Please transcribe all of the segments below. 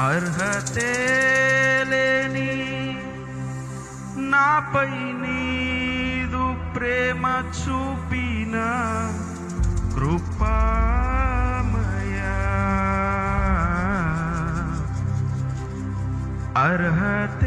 అర్హతే లేని నాపై నీదు ప్రేమ చూపిన కృపామయా. అర్హత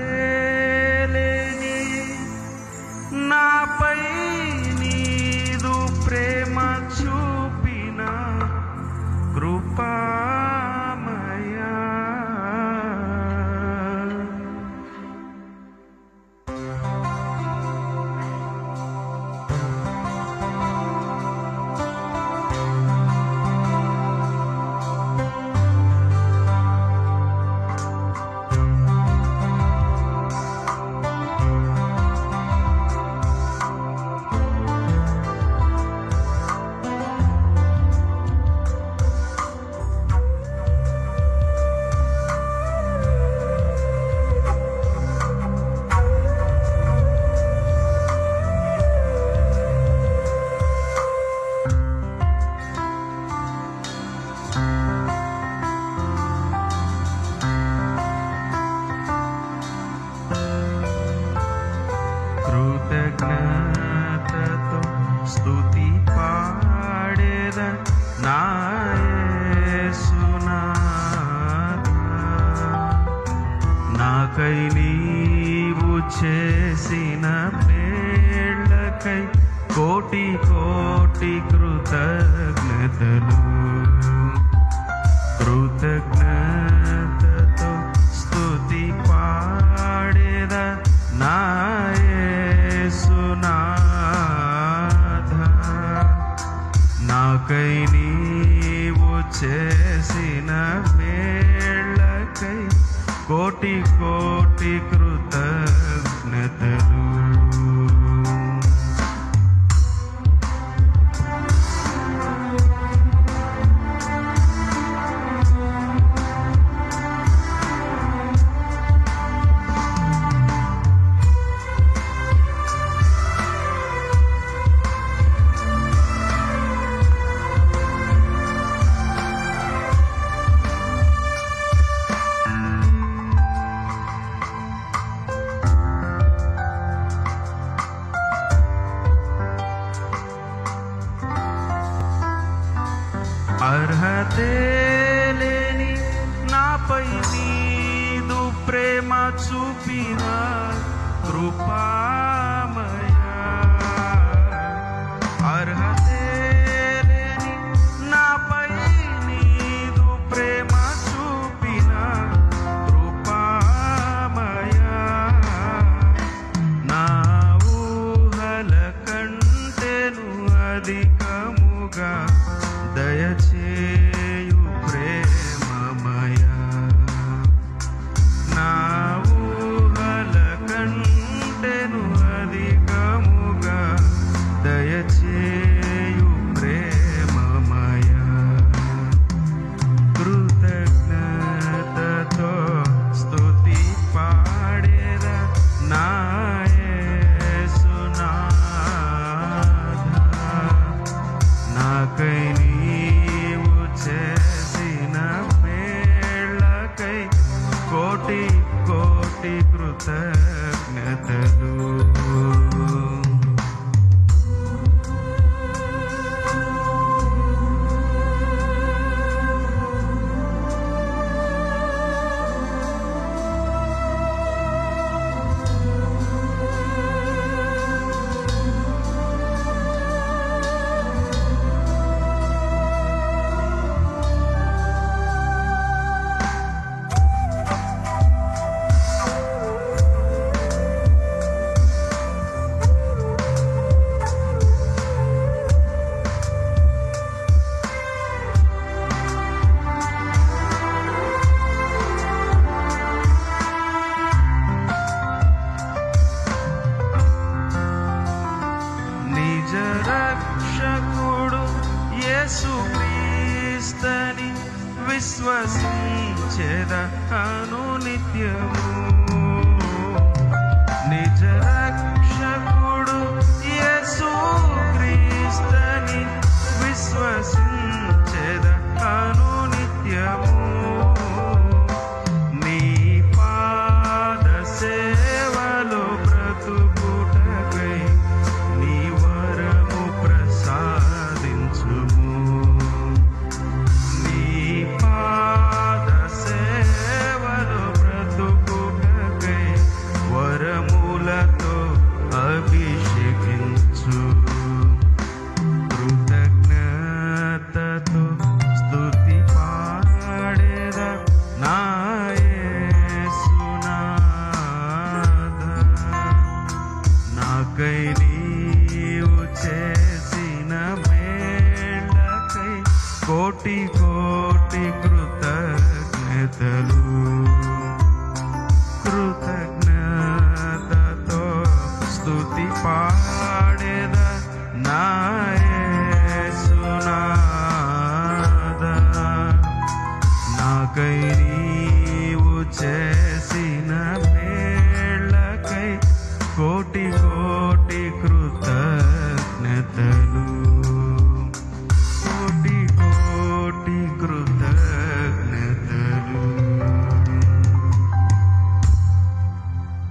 చేసిన మేళ్ళకై కోటి కోటి కృతజ్ఞతలు. కృతజ్ఞతతో స్థుతి పాడేద నాయసునాథ నాకై నీవు చేసిన మేళ్ళకై కోటి కోటి కృ కృతజ్ఞతలు అర్హతే కృపామయా యేసు క్రీస్తని విశ్వసించేద అను నిత్యము నిజ కోటి కోటి కృతజ్ఞతలు.